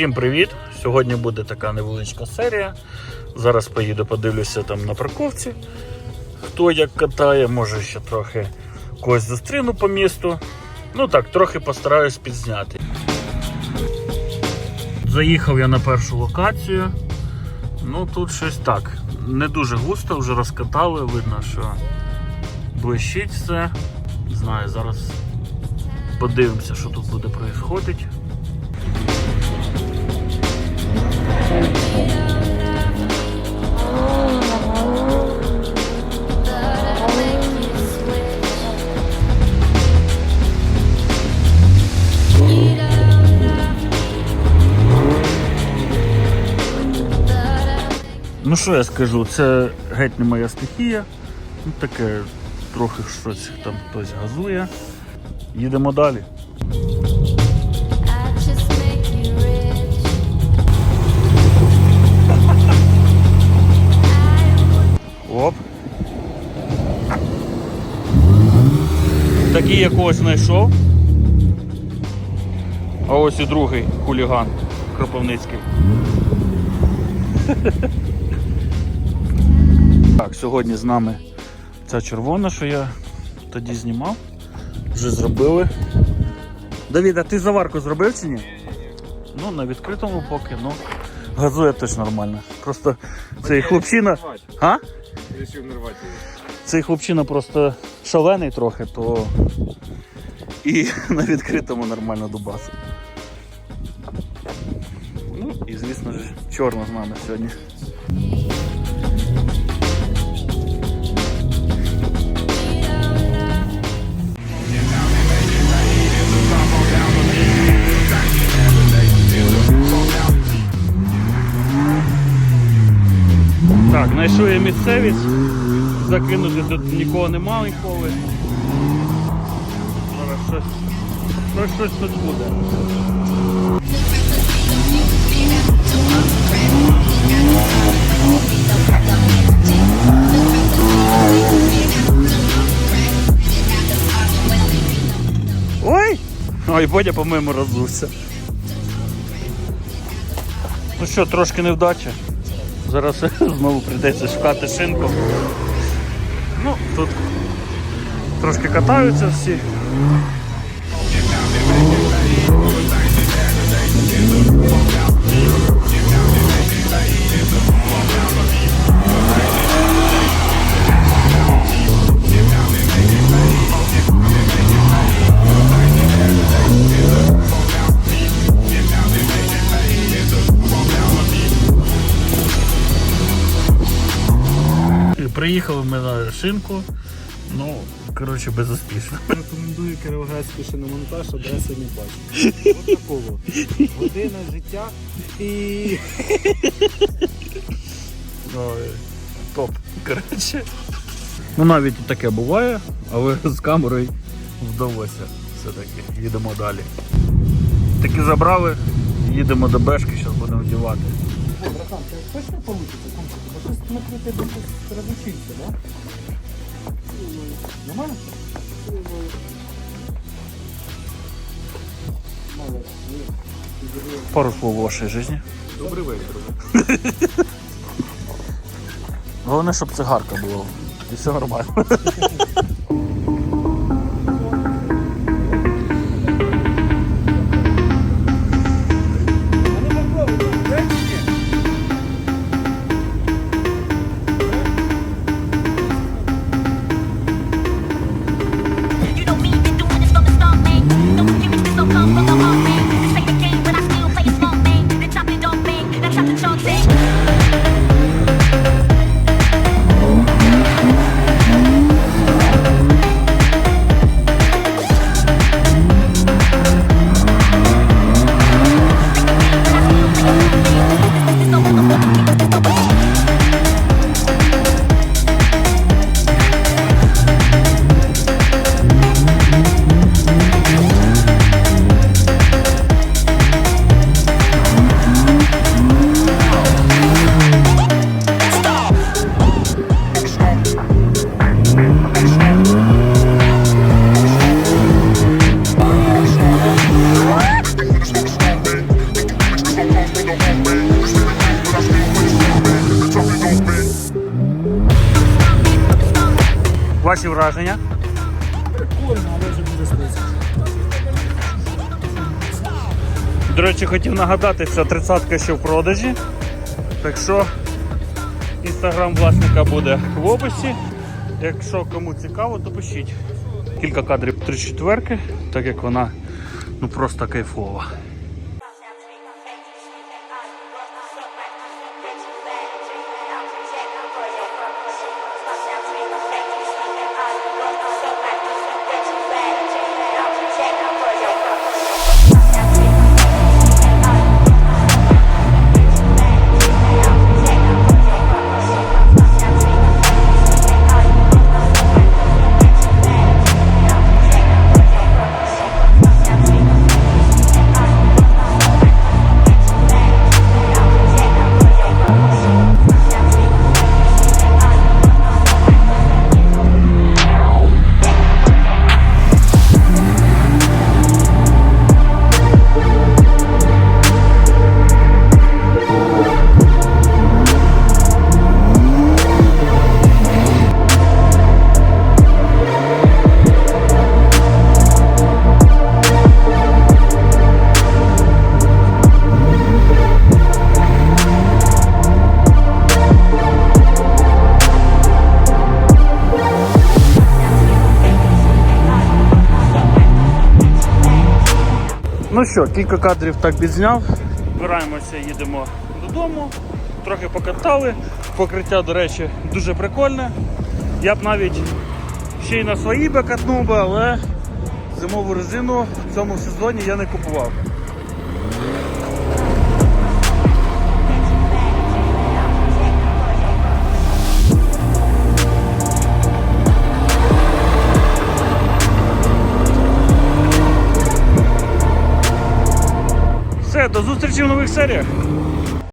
Всім привіт! Сьогодні буде така невеличка серія. Зараз поїду, подивлюся там на парковці. Хто як катає, може ще трохи когось зустріну по місту. Ну так, трохи постараюсь підзняти. Заїхав я на першу локацію. Ну тут щось так. Не дуже густо, вже розкатали, видно, що блищить все. Знаю, зараз подивимося, що тут буде происходити. Ну що я скажу, це геть не моя стихія. Ну таке трохи щось там хтось газує. Їдемо далі. Оп. Такий якогось знайшов. А ось і другий хуліган Кропивницький. Так, сьогодні з нами ця червона, що я тоді знімав. Вже зробили. Давід, а ти заварку зробив чи ні? Ну, на відкритому поки, ну. Газує теж нормально. Просто цей хлопчина. А? Цей хлопчина просто шалений трохи, то і на відкритому нормально дубасить. Ну і звісно ж, чорно з нами сьогодні. Знайшов я місцевість, закинути тут нікого нема ніколи. Зараз щось, щось, щось тут буде. Ой! Ой, Бодя, по-моєму, роздувся. Ну що, трошки невдача. Зараз знову прийдеться шукати шинку. Ну, тут трошки катаються всі. Приїхали ми на шинку. Ну, коротше, безуспішно. Рекомендую Кіровоградський шиномонтаж, адреси не бачу. От такого. Година життя і. Ой, топ. Коротше. Ну навіть і таке буває, але з камерою вдалося все-таки. Їдемо далі. Таки забрали, їдемо до Бешки, зараз будемо вдівати. Це точно вийде? Бо щось накрити до розучився, да? Нормально? Пару слов о вашій житті. Добрий вечір. Головне, щоб цигарка була. І все нормально. враження? Прикольно, але вже буде слизько. До речі, хотів нагадати, що тридцятка ще в продажі. Так що інстаграм власника буде в описі. Якщо кому цікаво, то пишіть. Кілька кадрів 34, так як вона ну просто кайфова. Ну що, кілька кадрів так відзняв. Збираємося, їдемо додому. Трохи покатали. Покриття, до речі, дуже прикольне. Я б навіть ще й на свої би катнув би, але зимову резину в цьому сезоні я не купував. Зустрічі в нових серіях.